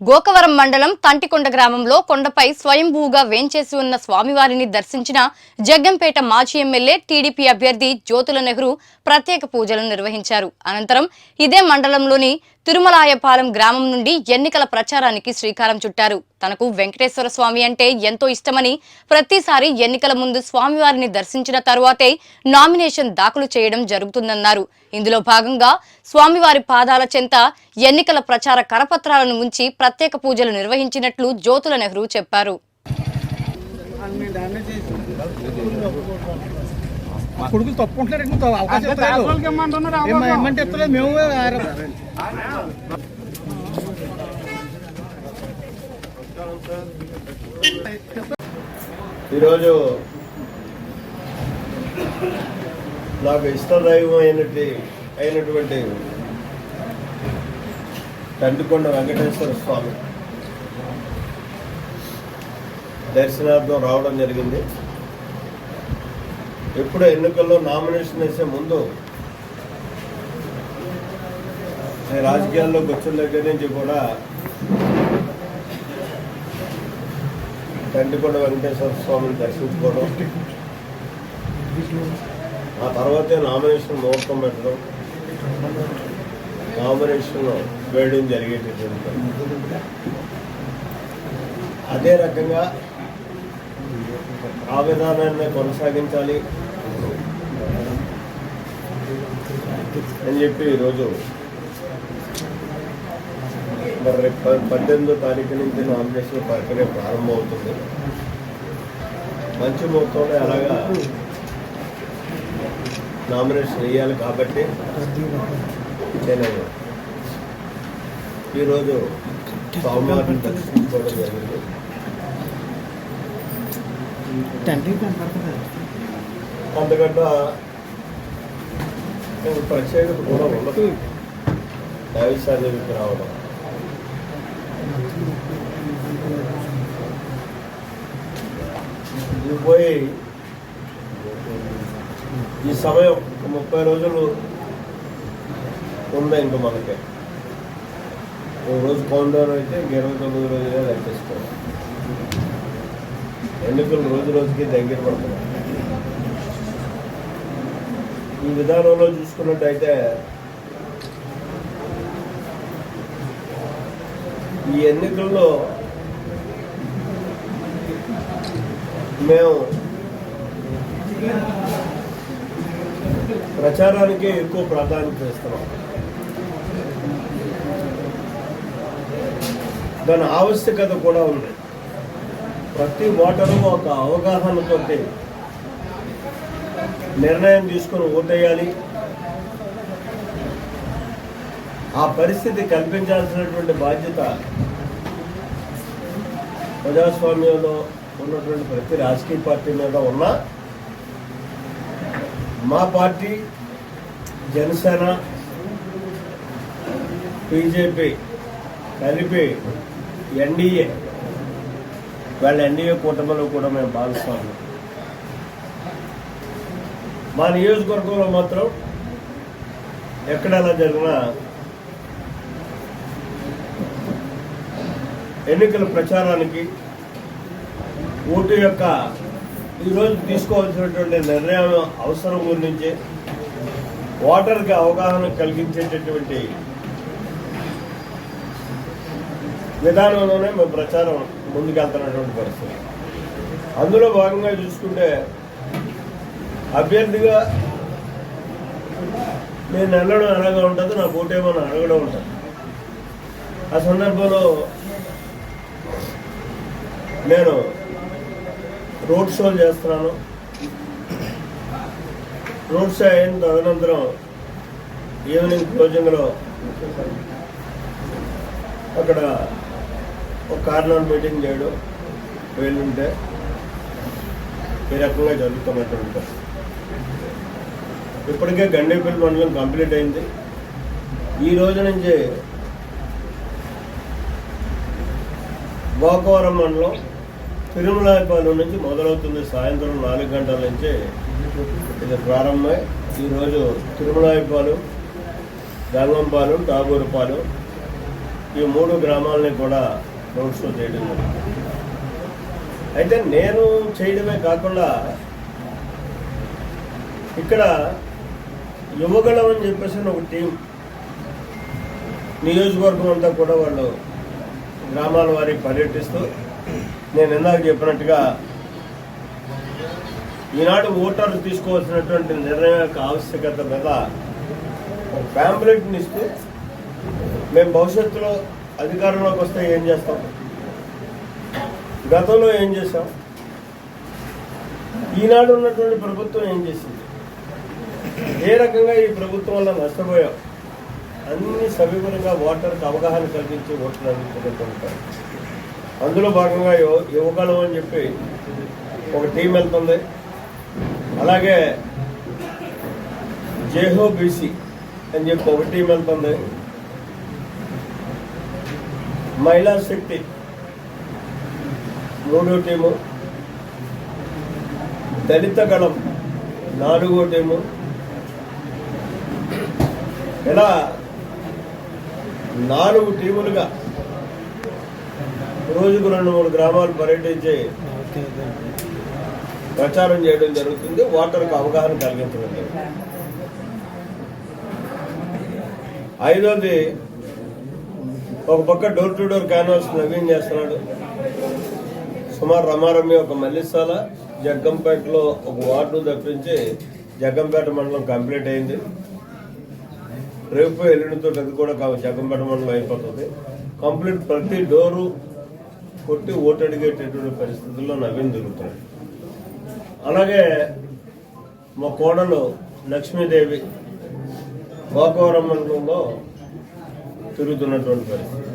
గోకవరం మండలం తంటికొండ గ్రామంలో కొండపై స్వయంభూగా వేంచేసి ఉన్న స్వామివారిని దర్శించిన జగ్గంపేట మాజీ ఎమ్మెల్యే టీడీపీ అభ్యర్థి జ్యోతుల నెహ్రూ ప్రత్యేక పూజలు నిర్వహించారు. అనంతరం ఇదే మండలంలోని తిరుమలాయపాలెం గ్రామం నుండి ఎన్నికల ప్రచారానికి శ్రీకారం చుట్టారు. తనకు వెంకటేశ్వర స్వామి అంటే ఎంతో ఇష్టమని ప్రతిసారి ఎన్నికల ముందు స్వామివారిని దర్శించిన తరువాతే నామినేషన్ దాఖలు చేయడం జరుగుతుందన్నారు. ఇందులో భాగంగా స్వామివారి పాదాల చెంత ఎన్నికల ప్రచార కరపత్రాలను ఉంచి ప్రత్యేక పూజలు నిర్వహించినట్లు జ్యోతుల నెహ్రూ చెప్పారు. కొడుకులు తప్పుకుంటున్నారు అవకాశం మేము ఈరోజు నాకు ఇష్టదైవం అయినటి అయినటువంటి తండ్రికొండ వెంకటేశ్వర స్వామి దర్శనార్థం రావడం జరిగింది. ఎప్పుడు ఎన్నికల్లో నామినేషన్ వేసే ముందు రాజకీయాల్లోకి వచ్చిన దగ్గర నుంచి కూడా తండ్రికొండ వెంకటేశ్వర స్వామిని దర్శించుకోవడం. ఆ తర్వాతే నామినేషన్ ముహూర్తం పెట్టడం. నామినేషన్ వేయడం జరిగేటటువంటి అదే రకంగా ఆ విధానాన్ని కొనసాగించాలి అని చెప్పి ఈరోజు మరి రేపు పద్దెనిమిదో తారీఖు నుంచి నామినేషన్ ప్రక్రియ ప్రారంభమవుతుంది. మంచి మొత్తంలో అలాగా నామినేషన్ వేయాలి కాబట్టి నేను ఈరోజు సోమవారం దర్శించుకోవడం జరిగింది. అంతకంటే ప్రత్యేకత కూడా ఉండదు. దైవ సన్నిధికి రావడం ఇది పోయి ఈ సమయం ఒక ముప్పై రోజులు ఉంది ఇంకా మనకి. ఒక రోజు కౌంటర్ అయితే ఇంక ఇరవై తొమ్మిది రోజులే లెక్కేసుకోవాలి ఎన్నికలు రోజు రోజుకి దగ్గర పడుతున్నాయి. ఈ విధానంలో చూసుకున్నట్టయితే ఈ ఎన్నికల్లో మేము ప్రచారానికి ఎక్కువ ప్రాధాన్యత ఇస్తున్నాం. దాని ఆవశ్యకత కూడా ఉంది. ప్రతి ఓటరు ఒక అవగాహనతోటి నిర్ణయం తీసుకొని ఓటేయాలి. ఆ పరిస్థితి కల్పించాల్సినటువంటి బాధ్యత ప్రజాస్వామ్యంలో ఉన్నటువంటి ప్రతి రాజకీయ పార్టీ మీద ఉన్న మా పార్టీ జనసేన బీజేపీ కలిపి ఎన్డీఏ వాళ్ళ ఎన్డీఏ కూటమిలో కూడా మేము భాగస్వామ్యం మా నియోజకవర్గంలో మాత్రం ఎక్కడ ఎలా జరిగినా ఎన్నికల ప్రచారానికి ఓటు యొక్క ఈరోజు తీసుకోవాల్సినటువంటి నిర్ణయం అవసరం గురించి ఓటర్కి అవగాహన కలిగించేటటువంటి విధానంలోనే మేము ప్రచారం ముందుకెళ్తున్నటువంటి పరిస్థితి. అందులో భాగంగా చూసుకుంటే అభ్యర్థిగా నేను వెళ్ళడం ఎలాగా ఉంటుంది నా ఓటేమని అడగడం ఉంటుంది. ఆ సందర్భంలో నేను రోడ్ షోలు చేస్తున్నాను. రోడ్ షో అయిన తదనంతరం ఈవినింగ్ క్లోజింగ్లో అక్కడ ఒక కార్నర్ మీటింగ్ చేయడం వెళ్ళుంటే ఈ రకంగా జరుగుతున్నట్టు ఇప్పటికే గండేపల్లి మండలం కంప్లీట్ అయింది. ఈ రోజు నుంచి గోకవరం మండలం తిరుమలాయపాలెం నుంచి మొదలవుతుంది సాయంత్రం నాలుగు గంటల నుంచే ఇది ప్రారంభమై ఈరోజు తిరుమలాయపాలెం గంగంపాలెం టాగూరుపాలెం ఈ మూడు గ్రామాలని కూడా రోడ్ షో చేయడం అయితే నేను చేయడమే కాకుండా ఇక్కడ యువగళం అని చెప్పేసి ఒక టీం నియోజకవర్గం అంతా కూడా వాళ్ళు గ్రామాల వారి పర్యటిస్తూ నేను ఇందాక చెప్పినట్టుగా ఈనాడు ఓటర్లు తీసుకోవాల్సినటువంటి నిర్ణయం యొక్క ఆవశ్యకత మీద ఒక ప్యాంప్లెట్ని ఇస్తే మేము భవిష్యత్తులో అధికారంలోకి వస్తే ఏం చేస్తాం? గతంలో ఏం చేసాం ఈనాడు ఉన్నటువంటి ప్రభుత్వం ఏం చేసింది? ఏ రకంగా ఈ ప్రభుత్వం వల్ల నష్టపోయాం? అన్ని సవివరంగా ఓటర్కి అవగాహన కల్పించి ఓట్లు అందించుకుంటుంటారు అందులో భాగంగా యువ- యువకాలం అని చెప్పి ఒక టీం వెళ్తుంది. అలాగే జేహో బీసీ అని చెప్పి ఒక టీం వెళ్తుంది. మహిళా శక్తి మూడో టీము. దళిత గళం నాలుగో టీము. ఇలా నాలుగు టీములుగా రోజుకు రెండు మూడు గ్రామాలు పర్యటించి ప్రచారం చేయడం జరుగుతుంది. ఓటర్కు అవగాహన కలిగించడం. జరుగుతుంది ఐదోది ఒక పక్క door to door canvass Naveen చేస్తున్నాడు. సుమారు రమారమ్య ఒక మల్లిసాల జగ్గంపేటలో ఒక వార్డు తప్పించి జగ్గంపేట మండలం కంప్లీట్ అయింది. రేపు ఎల్లుండితో అది కూడా జగ్గంపేట మండలం అయిపోతుంది. కంప్లీట్ ప్రతి డోరు కొట్టి ఓటు అడిగేటటువంటి పరిస్థితుల్లో నవీన్ తిరుగుతాడు అలాగే మా కోడలు లక్ష్మీదేవి గోకవరం మండలంలో తిరుగుతున్నటువంటి పరిస్థితి.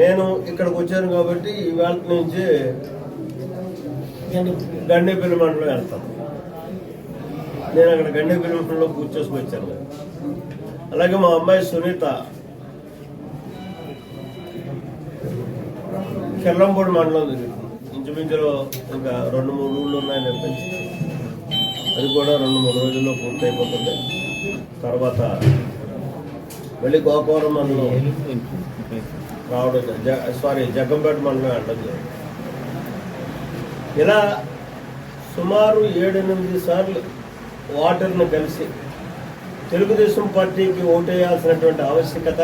నేను ఇక్కడికి వచ్చాను కాబట్టి ఈవేళ నుంచి గండేపల్లి మండలం వెళ్తాను నేను అక్కడ గండేపల్లి మండలంలో పూజ వచ్చాను. అలాగే మా అమ్మాయి సునీత కెల్లంపూడి మండలం తిరుగుతుంది ఇంచుమించులో ఇంకా రెండు మూడు ఊళ్ళు ఉన్నాయని చెప్పించి అది కూడా రెండు మూడు రోజుల్లో పూర్తయిపోతుంది. తర్వాత మళ్ళీ గోకవరం మండలం రావడం జ- సారీ జగ్గంపేట మండలం అంటుంది ఇలా సుమారు ఏడెనిమిది సార్లు వాటర్ని కలిసి తెలుగుదేశం పార్టీకి ఓటేయాల్సినటువంటి ఆవశ్యకత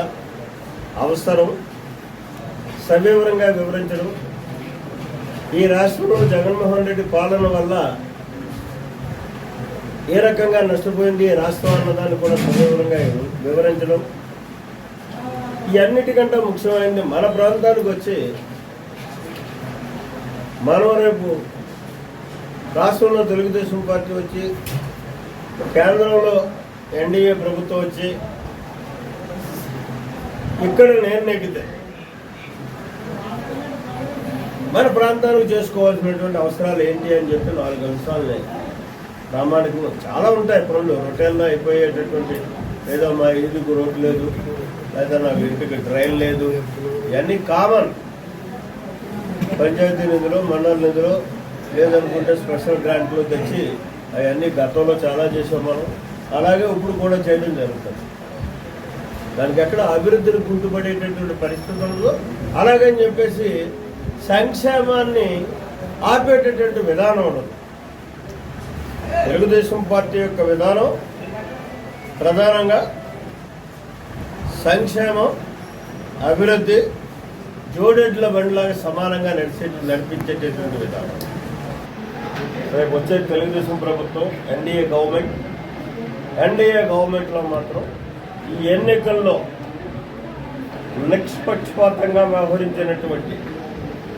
అవసరం సవివరంగా వివరించడం. ఈ రాష్ట్రంలో జగన్మోహన్ రెడ్డి పాలన వల్ల ఏ రకంగా నష్టపోయింది రాష్ట్రం అన్నదాన్ని కూడా సవివరంగా వివరించడం. ఈ అన్నిటికంటే ముఖ్యమైనది మన ప్రాంతానికి వచ్చి మనం రేపు రాష్ట్రంలో తెలుగుదేశం పార్టీ వచ్చి కేంద్రంలో ఎన్డీఏ ప్రభుత్వం వచ్చి ఇక్కడ నేను నెగ్గితే మన ప్రాంతానికి చేసుకోవాల్సినటువంటి అవసరాలు ఏంటి అని చెప్పి నాలుగు అంశాలు ఉన్నాయి. ప్రామాణికంగా చాలా ఉంటాయి పనులు. రొటేల్లో అయిపోయేటటువంటి లేదా మా ఇంటికి రోడ్డు లేదు లేదా నాకు ఇంటికి ట్రైన్ లేదు. ఇవన్నీ కామన్. పంచాయతీ నిధులు మండల నిధులు లేదనుకుంటే స్పెషల్ గ్రాంట్లు తెచ్చి అవన్నీ గతంలో చాలా చేసాం మనం. అలాగే ఇప్పుడు కూడా చేయడం జరుగుతుంది. దానికి ఎక్కడ అభివృద్ధిని గుర్తుపడేటటువంటి పరిస్థితుల్లో అలాగని చెప్పేసి సంక్షేమాన్ని ఆపేటటువంటి విధానం ఉండదు తెలుగుదేశం పార్టీ యొక్క విధానం ప్రధానంగా సంక్షేమం అభివృద్ధి జోడెడ్ల బండిలాగా సమానంగా నడిచే నడిపించేటటువంటి విధానం. రేపు వచ్చే తెలుగుదేశం ప్రభుత్వం ఎన్డీఏ గవర్నమెంట్ ఎన్డీఏ గవర్నమెంట్లో మాత్రం ఈ ఎన్నికల్లో నిష్పక్షపాతంగా వ్యవహరించినటువంటి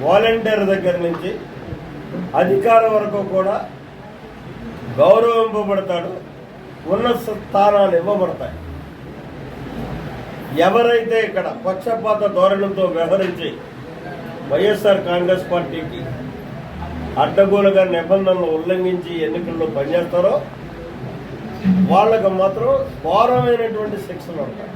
వాలంటీర్ దగ్గర నుంచి అధికారం వరకు కూడా గౌరవింపబడతాడు ఉన్నత స్థానాలు ఇవ్వబడతాయి. ఎవరైతే ఇక్కడ పక్షపాత ధోరణితో వ్యవహరించి వైఎస్ఆర్ కాంగ్రెస్ పార్టీకి అడ్డగోలుగా నిబంధనలు ఉల్లంఘించి ఎన్నికల్లో పనిచేస్తారో వాళ్ళకు మాత్రం ఘోరమైనటువంటి శిక్షలు ఉంటాయి.